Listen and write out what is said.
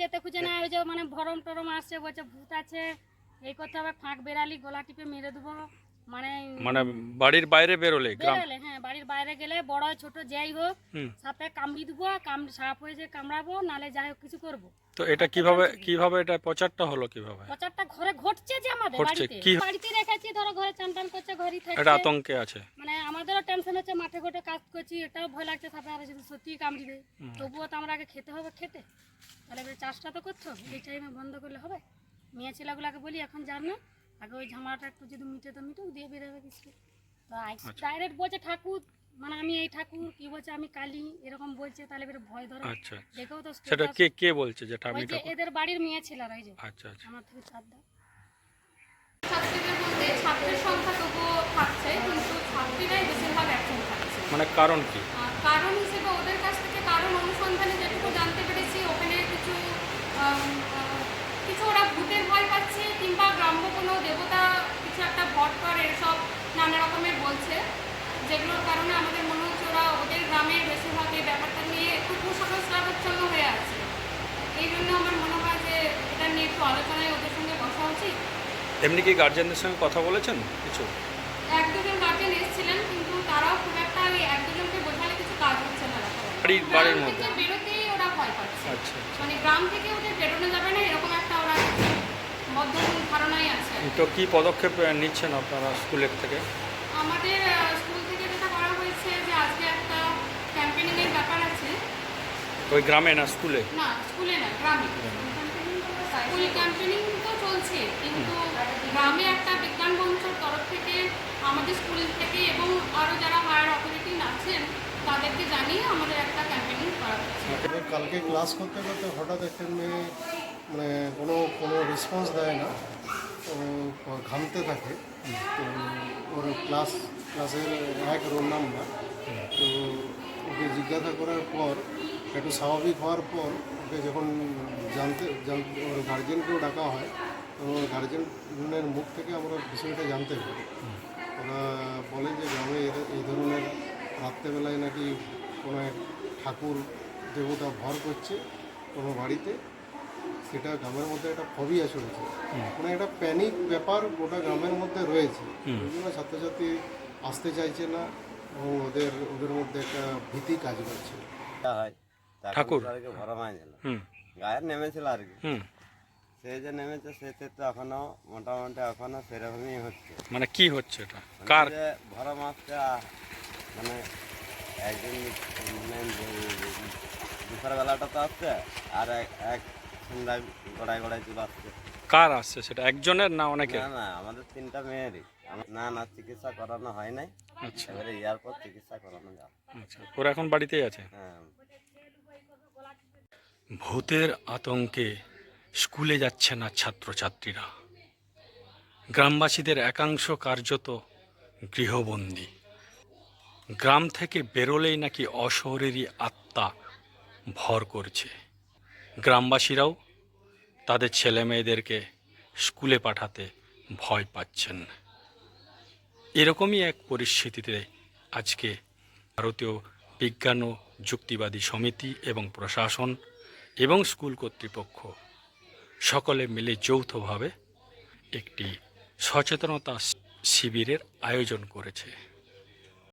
যেতে খুঁজে না ওই যে মানে ভরম টরম আসছে বলছে ভূত আছে। এই করতে হবে ফাঁক বেরালি গলা টিপে মেরে দেবো। মানে মানে বাড়ির বাইরে বেরোলে বেরোলে হ্যাঁ বাড়ির বাইরে গেলে বড় ছোট যাই হোক সাপে কামড়ি দেবো কাম সাপ হয়েছে কামড়াবো নালে যাই হোক কিছু করব। তো এটা কীভাবে কীভাবে এটা প্রচারটা হলো কীভাবে? প্রচারটা ঘরে ঘটছে যে আমাদের বাড়িতে। বাড়িতে রেখেছি ধরো ঘরে চান টান করছে ঘরেই এটা আতঙ্কে আছে? আমাদেরও টেনশন হচ্ছে মাঠে ঘটে কাজ করছি এটাও ভয় লাগছে সাপে আর যদি সত্যি কামড়ি দেয় তবুও তো আমরা আগে খেতে হবে খেতে। তাহলে এবার চাষটা তো হবে এই টাইমে বন্ধ করলে হবে। মেয়ে ছেলেগুলাকে বলি এখন যার না আগে ওই ঝামেলাটা একটু যদি মিটে তো মিটুক দিয়ে বেরোবে কিছু তো ডাইরেক্ট বলছে ঠাকুর মানে আমি এই ঠাকুর কি বলছে আমি কালী এরকম বলছে তাহলে এবার ভয় ধরে। আচ্ছা দেখেও তো সেটা কে কে বলছে যেটা আমি ওই যে এদের বাড়ির মেয়ে ছেলেরা ওই যে। আচ্ছা আচ্ছা। আমার থেকে চারটা ছাত্রীদের মধ্যে ছাত্রের সংখ্যা তবুও থাকছে কিন্তু ছাত্রীরাই বেশিরভাগ অ্যাবসেন্ট থাকছে মানে কারণ কি? কারণ হিসেবে ওদের কাছ থেকে কারণ অনুসন্ধানে যেটুকু জানতে পেরেছি ওখানে কিছু কিছু ওরা ভূতের ভয় পাচ্ছে কিংবা গ্রাম্য কোনো দেবতা কিছু একটা ভট করে এসব নানা রকমের বলছে। যেগুলোর কারণে আমাদের মনে হচ্ছে ওরা ওদের গ্রামের বেশিরভাগ এই ব্যাপারটা নিয়ে একটু কুসংস্কারাচ্ছন্ন হয়ে আছে। এই জন্য আমার মনে হয় যে এটা নিয়ে একটু আলোচনায় ওদের সঙ্গে বসা উচিত। এমনি কি গার্জেনদের সঙ্গে কথা বলেছেন কিছু? এক দুজন গার্জেন এসেছিলেন কিন্তু তারাও খুব একটা ওই এক দুজনকে বোঝালে কিছু কাজ হচ্ছে না। বাড়ির বাড়ির মধ্যে। বেরোতেই ওরা ভয় পাচ্ছে। আচ্ছা মানে গ্রাম থেকে ওদের বেরোনো যাবে না এরকম একটা ওরা মধ্যম ধারণাই আছে। তো কি পদক্ষেপ নিচ্ছেন আপনারা স্কুলের থেকে? আমাদের স্কুল থেকে যেটা করা হয়েছে যে আজকে একটা ক্যাম্পেনিং এর ব্যাপার আছে। ওই গ্রামে না স্কুলে না স্কুলে না গ্রামে। স্কুল ক্যাম্পেনিং তো চলছে কিন্তু গ্রামে একটা বিজ্ঞান থেকে আমাদের স্কুল থেকে এবং আরও যারা হায়ার অথরিটি আছেন, তাদেরকে জানিয়ে আমাদের একটা ক্যাম্পেনিং করা হচ্ছে। কালকে ক্লাস করতে করতে হঠাৎ একটা মেয়ে মানে কোনো কোনো রেসপন্স দেয় না। ঘামতে থাকে। তো ওর ক্লাস ক্লাসের এক রোল নাম্বার তো ওকে জিজ্ঞাসা করার পর, একটু স্বাভাবিক হওয়ার পর, ওকে যখন জানতে জান- ওর গার্জেনকেও ডাকা হয়, তো গার্জেনের মুখ থেকে আমরা বিষয়টা জানতে পারি। ওরা বলে যে গ্রামে এই ধরনের রাত্রেবেলায় নাকি কোনো এক ঠাকুর দেবতা ভর করছে কোনো বাড়িতে সেটা গ্রামের মধ্যে একটা ফবিয়া চলেছে মানে একটা প্যানিক ব্যাপার গোটা গ্রামের মধ্যে রয়েছে। ওই জন্য ছাত্রছাত্রী আসতে চাইছে না এবং ওদের ওদের মধ্যে একটা ভীতি কাজ করছে। ঠাকুর? ভরা গায়ের নেমেছিল আর কি। হুম। সে যে নেমেছে সেতে তো এখনও মোটামুটি এখনও সেরকমই হচ্ছে। মানে কি হচ্ছে এটা? মানে কার? ভরা মাছটা মানে একদিন মানে দুপুর বেলাটা তো আসছে আর এক- এক সন্ধ্যা গড়ায় গড়ায় চলে আসছে। কার আসছে সেটা? একজনের না অনেকের? না না আমাদের তিনটা মেয়েরই। না না চিকিৎসা করানো হয় নাই। আচ্ছা। এবারে ইয়ার পর চিকিৎসা করানো যাবে। আচ্ছা ওরা এখন বাড়িতেই আছে? হ্যাঁ। ভূতের আতঙ্কে স্কুলে যাচ্ছে না ছাত্রছাত্রীরা। গ্রামবাসীদের একাংশ কার্যত গৃহবন্দী। গ্রাম থেকে বেরোলেই নাকি অশহরেরই আত্মা ভর করছে। গ্রামবাসীরাও তাদের ছেলে মেয়েদেরকে স্কুলে পাঠাতে ভয় পাচ্ছেন। এরকমই এক পরিস্থিতিতে আজকে ভারতীয় বিজ্ঞান ও যুক্তিবাদী সমিতি এবং প্রশাসন এবং স্কুল কর্তৃপক্ষ সকলে মিলে যৌথভাবে একটি সচেতনতা শিবিরের আয়োজন করেছে।